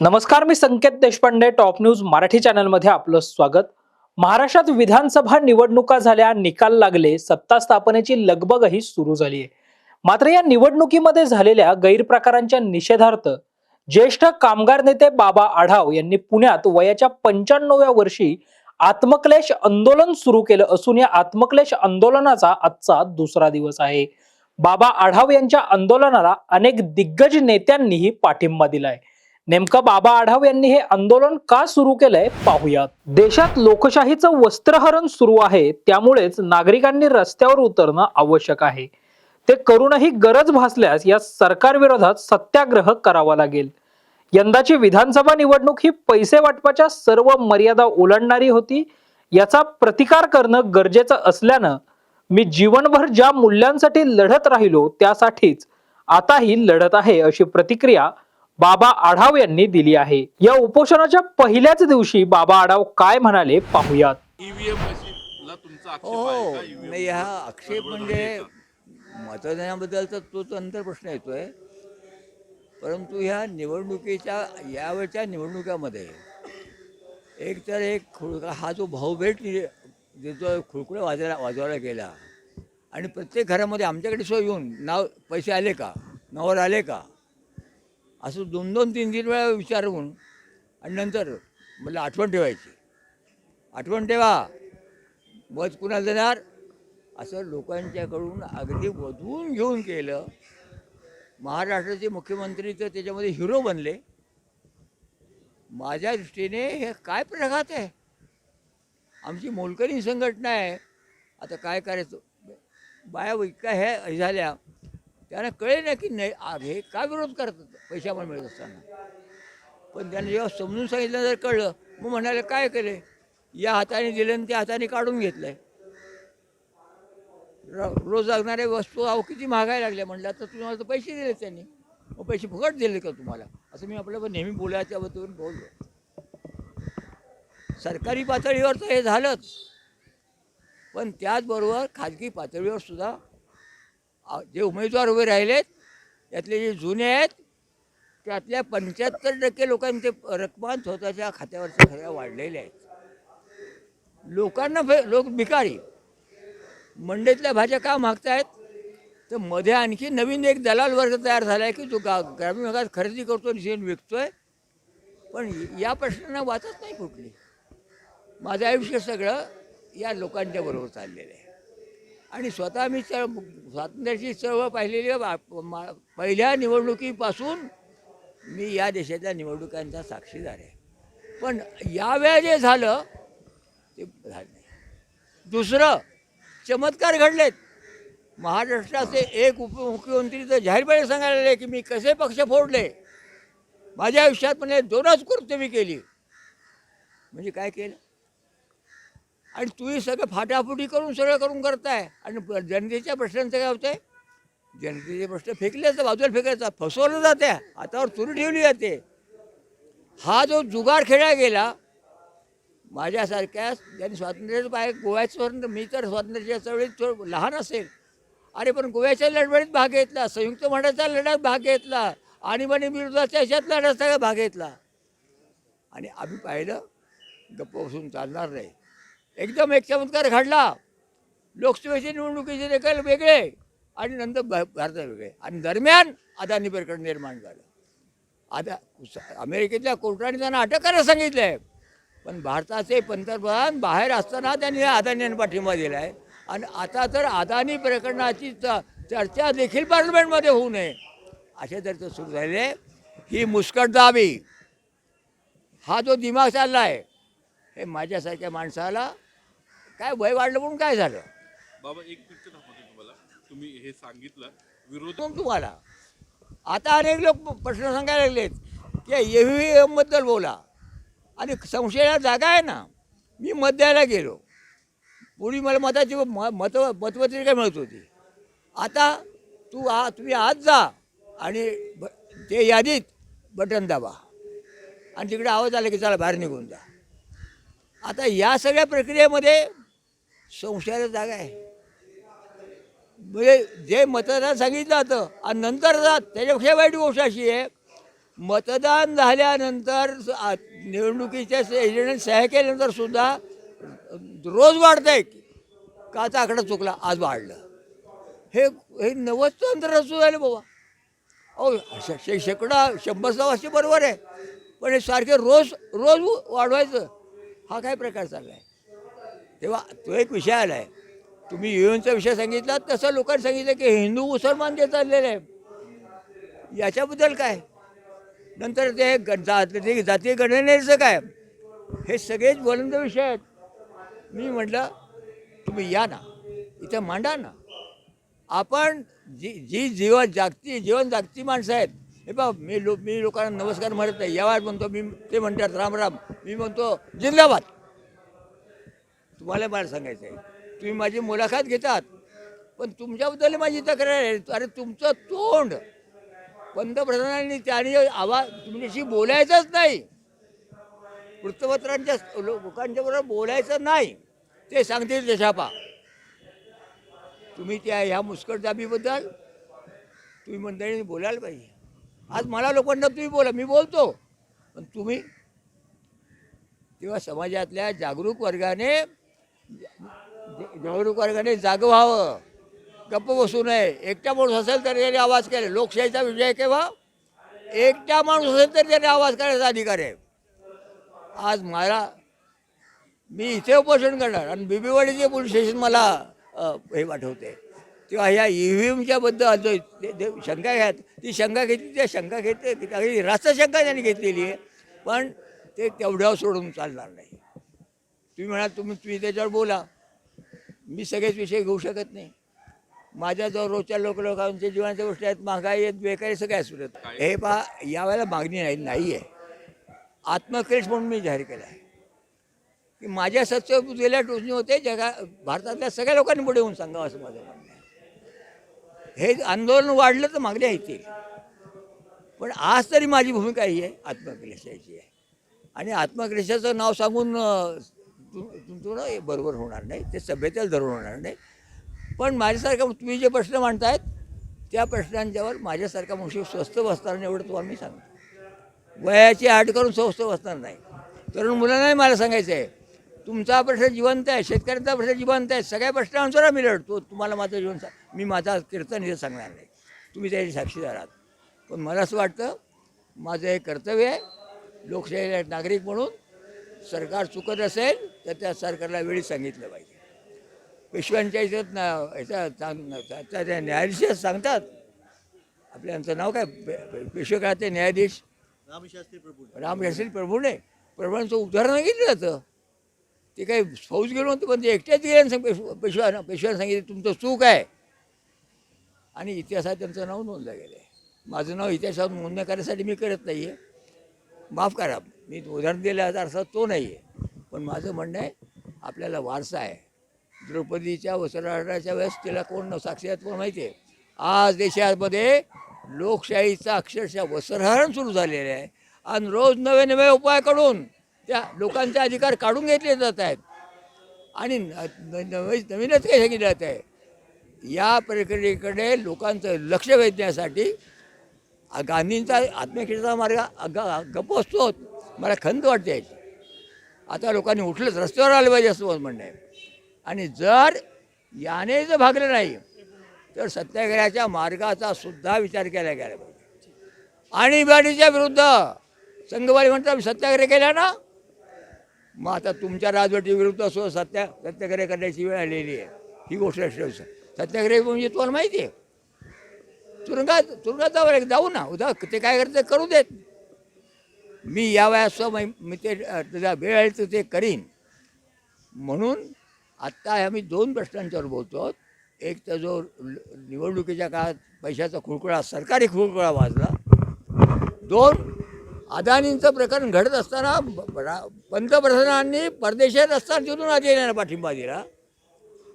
नमस्कार मी Sanket Deshpande top news Marathi चॅनलमध्ये आपलं स्वागत. महाराष्ट्रात विधानसभा निवडणुका झाल्या निकाल लागले सत्ता स्थापनेची लगबगही सुरू झाली आहे मात्र या निवडणुकीमध्ये झालेल्या गैरप्रकारांच्या निषेधार्थ ज्येष्ठ कामगार नेते बाबा आढाव यांनी पुण्यात वयाच्या पंच्याण्णव्या वर्षी आत्मक्लेश आंदोलन सुरू केलं असून या आत्मक्लेश आंदोलनाचा आजचा दुसरा दिवस आहे. बाबा आढाव यांच्या आंदोलनाला अनेक दिग्गज नेत्यांनीही पाठिंबा दिलाय. नेमकं बाबा आढाव यांनी हे आंदोलन का सुरू केलंय पाहूयात. देशात लोकशाहीचं वस्त्रहरण सुरू आहे त्यामुळेच नागरिकांनी रस्त्यावर उतरणं आवश्यक आहे. ते करूनही गरज भासल्यास या सरकारविरोधात सत्याग्रह करावा लागेल. यंदाची विधानसभा निवडणूक ही पैसे वाटपाच्या सर्व मर्यादा ओलांडणारी होती. याचा प्रतिकार करणं गरजेचं असल्यानं मी जीवनभर ज्या मूल्यांसाठी लढत राहिलो त्यासाठीच आताही लढत आहे अशी प्रतिक्रिया बाबा आढाव यांनी दिली आहे. या उपोषणाच्या पहिल्याच दिवशी बाबा आढाव काय म्हणाले पाहूयात. ईव्हीएम मशीनला तुमचा आक्षेप हो नाही मशीन आक्षेप म्हणजे? मतदानाबद्दलचा तो तो नंतर प्रश्न येतोय. परंतु ह्या निवडणुकीच्या यावेळच्या निवडणुकामध्ये एक तर एक खुळका हा जो भाऊभेट नि- देतो खुळखुळे वाजवायला वाजवायला गेला. आणि प्रत्येक घरामध्ये आमच्याकडे सोय येऊन नाव पैसे आले का? नावावर आले का? असं दोन दोन तीन तीन वेळा विचारून आणि नंतर मला आठवण ठेवायची. आठवण ठेवा. मत कुणाला देणार? असं लोकांच्याकडून अगदी वधून घेऊन केलं. महाराष्ट्राचे मुख्यमंत्री तर त्याच्यामध्ये हिरो बनले. माझ्या दृष्टीने हे काय प्रघात आहे? आमची मोलकरी संघटना आहे. आता काय करायचं? बाया इतका ह्या हे झाल्या. त्यांना कळे ना की नाही हे का विरोध करतात पैशामुळे मिळत असताना. पण त्यांनी जेव्हा समजून सांगितलं जर कळलं मग म्हणाले काय केले? या हाताने दिलं आणि त्या हाताने काढून घेतलंय. रोज लागणाऱ्या वस्तू अहो किती महागाय लागल्या म्हणलं तर तुम्हाला तर पैसे दिले त्यांनी. मग पैसे फुकट दिले का तुम्हाला? असं मी आपल्याला नेहमी बोलायच्या वतीवरून बोललो. सरकारी पातळीवर तर हे झालंच. पण त्याचबरोबर खाजगी पातळीवर सुद्धा जे उमेदवार उभे राहिलेत त्यातले जे जुने आहेत त्यातल्या पंच्याहत्तर टक्के लोकांचे रकमा स्वतःच्या खात्यावरच्या सगळ्या वाढलेल्या आहेत. लोकांना फे लोक भिकारी. मंडईतल्या भाज्या का मागतायत? तर मध्ये आणखी नवीन एक दलाल वर्ग तयार झाला आहे की जो गा ग्रामीण भागात खरेदी करतो निश्चित विकतोय. पण या प्रश्नांना वाचत नाही कुठली. माझं आयुष्य सगळं या लोकांच्या बरोबर चाललेलं आहे. आणि स्वतः मी चळ स्वातंत्र्याची चळवळ पाहिलेली आहे. बा- मा- पहिल्या निवडणुकीपासून मी या देशाच्या निवडणुकांचा साक्षीदार आहे. पण यावेळा जे झालं ते झालं नाही. दुसरं चमत्कार घडलेत. महाराष्ट्राचे एक उपमुख्यमंत्री तर जाहीरपणे सांगायला लागले की मी कसे पक्ष फोडले? माझ्या आयुष्यात म्हणजे दोनच कृत्य मी केली. म्हणजे काय केलं? आणि तुम्ही सगळं फाटाफुटी करून सगळं करून करताय. आणि जनतेच्या प्रश्नांचं काय होतंय? जनतेचे प्रश्न फेकले तर बाजूला फेकायचा. फसवलं जाते हातावर चुरी ठेवली जाते. हा जो जुगार खेळला गेला माझ्यासारख्या ज्यांनी स्वातंत्र्याचं पाय गोव्याचं स्वातंत्र्य मी तर स्वातंत्र्याच्या चळवळीत थोडं लहान असेल. अरे पण गोव्याच्या लढवळीत भाग घेतला संयुक्त महाराष्ट्राच्या लढ्यात भाग घेतला आणीबाणी विरोधाच्या ह्याच्यात लढ्यात सगळा भाग घेतला. आणि आम्ही पाहिलं गप्प बसून चालणार नाही. एकदम एक चमत्कार घडला. लोकसभेचे निवडणुकीचे निकाल वेगळे आणि नंतर भारतात वेगळे. आणि दरम्यान अदानी प्रकरण निर्माण झालं. आता अमेरिकेतल्या कोर्टाने त्यांना अटक करायला सांगितलं आहे पण भारताचे पंतप्रधान बाहेर असताना त्यांनी अदानी अदानींना पाठिंबा दिला आहे आणि आता तर अदानी प्रकरणाची च चर्चा देखील पार्लमेंटमध्ये होऊ नये. अशा तऱ्हेचं सुरू झाले आहे ही मुस्कटदाबी हा जो दिमाग चालला आहे हे माझ्यासारख्या माणसाला काय वय वाढलं म्हणून काय झालं? बाबा एक मिनिट थांबवतो तुम्हाला. तुम्ही हे सांगितलं विरोध मग तुम्हाला. आता अनेक लोक प्रश्न सांगायला लागलेत की ए व्ही एमबद्दल बोला. आणि संशयाला जागा आहे ना. मी मत द्यायला गेलो. पूर्वी मला मताची म मत मतपत्रिका मिळत होती. आता तू आ तुम्ही आज जा आणि ब ते यादीत बटन दाबा. आणि तिकडे आवाज आला की चला बाहेर निघून जा. आता या सगळ्या प्रक्रियेमध्ये संशयाला जागा आहे. म्हणजे जे मतदान सांगितलं जातं आणि नंतर जात त्याच्यापेक्षा वाईट गोष्ट अशी आहे मतदान झाल्यानंतर निवडणुकीच्या एजंट सह्या केल्यानंतर सुद्धा रोज वाढत आहे काचा आकडा चुकला आज वाढलं. हे हे नवच तंत्र सुरू झालं बाबा. अहो श शे- शेकडा शंभर सव्वाशे बरोबर आहे. पण हे सारखे रोज रोज वाढवायचं हा काय प्रकार चालला आहे तेव्हा तो एक विषय आला आहे तुम्ही युएनचा विषय सांगितला तसं लोकांनी सांगितलं की हिंदू मुसलमान जे चाललेलं आहे याच्याबद्दल काय? नंतर ते ग- जात ते जातीय गणनेचं काय? हे सगळेच बोलंद विषय आहेत. मी म्हटलं तुम्ही या ना. इथं मांडा ना. आपण जी जी जीवन जागती जीवन जागती माणसं आहेत हे बा मी लो मी लोकांना नमस्कार म्हणत नाही. यावाज म्हणतो मी ते म्हणतात राम राम. मी म्हणतो जिंदाबाद. तुम्हाला मला सांगायचं आहे तुम्ही माझी मुलाखत घेतात पण तुमच्याबद्दल माझी तक्रार आहे. अरे तुमचं तोंड. पंतप्रधानांनी त्याने आवाज तुमच्याशी बोलायचंच नाही. वृत्तपत्रांच्या लोकांच्या बरोबर बोलायचं नाही. ते सांगतील जशापा तुम्ही त्या ह्या मुस्कटदाबीबद्दल तुम्ही मंडळीने बोलायला पाहिजे. आज मला लोकांना तुम्ही बोला मी बोलतो. पण तुम्ही तेव्हा समाजातल्या जागरूक वर्गाने जा- वर्गाने जागं व्हावं. गप्प बसू नये. एकटा माणूस असेल तर त्याने आवाज केला. लोकशाहीचा विजय केव्हा? एकटा माणूस असेल तर त्याने आवाज करायचा अधिकार आहे. आज मला मी इथे उपोषण करणार आणि बिबीवाडीचे पोलीस स्टेशन मला हे पाठवते. तेव्हा ह्या ई व्ही एमच्या बद्दल जो ते- शंका घ्या ती शंका घेतली त्या शंका घेते रास्त शंका त्यांनी घेतलेली आहे. पण ते तेवढ्यावर सोडून चालणार नाही. तुम्ही म्हणा तुम्ही तुम्ही त्याच्यावर बोला. मी सगळेच विषय घेऊ शकत नाही. माझ्याजवळ रोजच्या लोक लोकांच्या जीवनाच्या गोष्टी आहेत महागाई आहेत बेकारी सगळ्या सुरत हे पहा यावेळेला मागणी नाही नाही आहे आत्मक्लेश म्हणून मी जाहीर केला आहे की माझ्या सत्य गेल्या टोचणी होते जगा भारतातल्या सगळ्या लोकांनी पुढे येऊन सांगावं असं माझं म्हणणं आहे. हे आंदोलन वाढलं तर मागण्या येतील. पण आज तरी माझी भूमिका ही आहे आत्मक्लेशाची आहे. आणि आत्मक्लेशाचं नाव सांगून तु- तुमचं हे बरोबर होणार नाही ते सभ्यतेला धरून होणार नाही. पण माझ्यासारखा तुम्ही जे प्रश्न मांडतायत त्या प्रश्नांच्यावर माझ्यासारखा मनुष्य स्वस्त बसणार नाही एवढं तुम्हाला मी सांगतो. वयाची आठ करून स्वस्त बसणार नाही. तरुण मुलांनाही मला सांगायचं आहे तुमचा प्रश्न जिवंत आहे शेतकऱ्यांचा प्रश्न जिवंत आहे सगळ्या प्रश्नांवर आम्ही लढतो तुम्हाला माझं जीवन सांग मी माझा कीर्तन हे सांगणार नाही. तुम्ही त्याची साक्षीदार आहात पण मला असं वाटतं माझं हे कर्तव्य आहे लोकशाहीला एक नागरिक म्हणून सरकार चुकत असेल तर त्या सरकारला वेळी सांगितलं पाहिजे. पेशव्यांच्या इथं न- ह्याच्या सांग- त्या- न्यायाधीश सांगतात. आपल्या यांचं नाव काय? पेशवे काळातले न्यायाधीश? रामशास्त्री प्रभूने प्रभूंचं उदाहरण घेतलं जातं. ते काही फौज गेलो नव्हतं पण ते एकट्याच गेले सांग पेशवा पेशवा पेशव्यानं सांगितलं तुमचं चूक आहे. आणि इतिहासात त्यांचं नाव नोंदलं गेलं आहे माझं नाव इतिहासात नोंदणी करण्यासाठी मी करत नाही आहे माफ करा. मी उदाहरण दिल्याचा अर्थ तो नाही आहे पण माझं म्हणणं आहे आपल्याला वारसा आहे. द्रौपदीच्या वस्त्रहरणाच्या वेळेस तिला कोण न- कोण माहिती आहे आज देशामध्ये लोकशाहीचा अक्षरशः वस्त्रहरण सुरू झालेलं आहे. आणि रोज नवे नवे उपाय करून त्या लोकांचे अधिकार काढून घेतले जात आहेत. आणि न- नवे नवीनच काही सांगितलं जात आहे. या प्रक्रियेकडे लोकांचं लक्ष वेधण्यासाठी गांधींचा आत्मक्षेत्राचा मार्ग ग गप्प असतो मला खंत वाटते याची आता लोकांनी उठलंच रस्त्यावर आलं पाहिजे असं माझं म्हणणं आहे. आणि जर याने जर भागलं नाही तर सत्याग्रहाच्या मार्गाचा सुद्धा विचार केला गेला पाहिजे. आणीबाणीच्या विरुद्ध संघवारी म्हणतात सत्याग्रह केला ना? मग आता तुमच्या राजवटी विरुद्ध असो सत्या सत्याग्रह करण्याची वेळ आलेली आहे. ही गोष्ट लक्षात सत्याग्रह म्हणजे तुम्हाला माहिती आहे. तुरुंगात तुरुंगात जावं जाऊ ना. उद्या ते काय करते करू देत. मी या मी ते त्याचा वेळ आहे तर ते करीन. म्हणून आत्ता आम्ही दोन प्रश्नांच्यावर बोलतो. आहोत एक तर जो निवडणुकीच्या काळात पैशाचा खुळकुळा सरकारी खुळकुळा वाजला. दोन अदानींचं प्रकरण घडत असताना पंतप्रधानांनी परदेशात असताना तिथून अदानीला पाठिंबा दिला.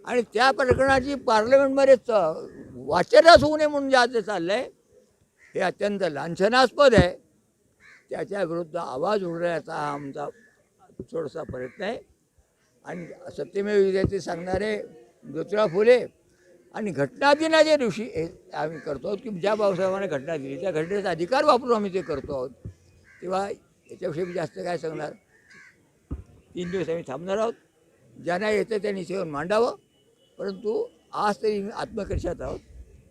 आणि त्या प्रकरणाची पार्लमेंटमध्ये च- वाचनच होऊ नये म्हणून जे आज चाललं आहे हे अत्यंत लांछनास्पद आहे. त्याच्या विरुद्ध आवाज उठवण्याचा हा आमचा थोडासा प्रयत्न आहे. आणि सत्यमेव विजयाचे सांगणारे ज्योतिराव फुले आणि घटना दिनाच्या दिवशी हे आम्ही करतो आहोत की ज्या बाबासाहेबांना घटना दिली त्या घटनेचा अधिकार वापरून आम्ही ते करतो आहोत. तेव्हा याच्याविषयी मी जास्त काय सांगणार? तीन दिवस आम्ही थांबणार आहोत. ज्यांना येतं त्यांनी सेवन मांडावं. परंतु आज तरी आत्मकर्षात आहोत.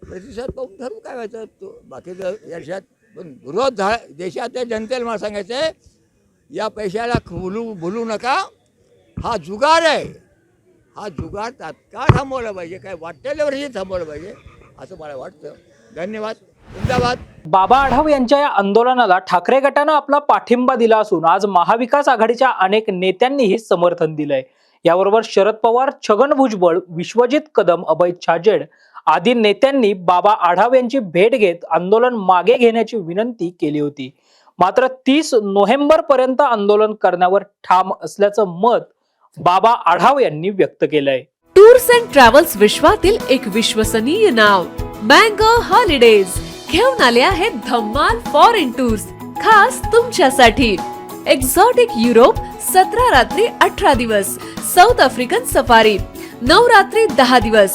प्रतिसाद पाहून ठरवू काय व्हायचं? तो बाकीचं या पण विरोध झा देशातल्या जनतेला मला सांगायचं आहे या पैशाला भुलू भुलू नका. हा जुगार आहे. हा जुगार तात्काळ थांबवला पाहिजे. काय वाटलेल्यावरही थांबवलं पाहिजे असं मला वाटतं. धन्यवाद. जिंदाबाद बाबा आढाव यांच्या या आंदोलनाला ठाकरे गटानं आपला पाठिंबा दिला असून आज महाविकास आघाडीच्या अनेक नेत्यांनीही समर्थन दिलंय. याबरोबर शरद पवार छगन भुजबळ विश्वजित कदम अभय छाजेड आदी नेत्यांनी बाबा आढाव यांची भेट घेत आंदोलन मागे घेण्याची विनंती केली होती. मात्र तीस नोव्हेंबर पर्यंत आंदोलन करण्यावर ठाम असल्याचं मत बाबा आढाव यांनी व्यक्त केलंय. टूर्स अँड ट्रॅव्हल्स विश्वातील एक विश्वसनीय नाव मँगो हॉलिडेज. घेऊन आले आहेत धम्माल फॉरेन टूर्स खास तुमच्यासाठी. एक्झॉटिक युरोप सतरा रात्री अठरा दिवस. South African safari. नऊ रात्री दहा दिवस.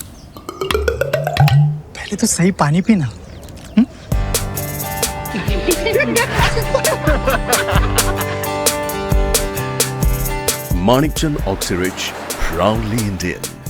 पहले तो सही पानी पीना Manikchand Oxyrich, proudly Indian.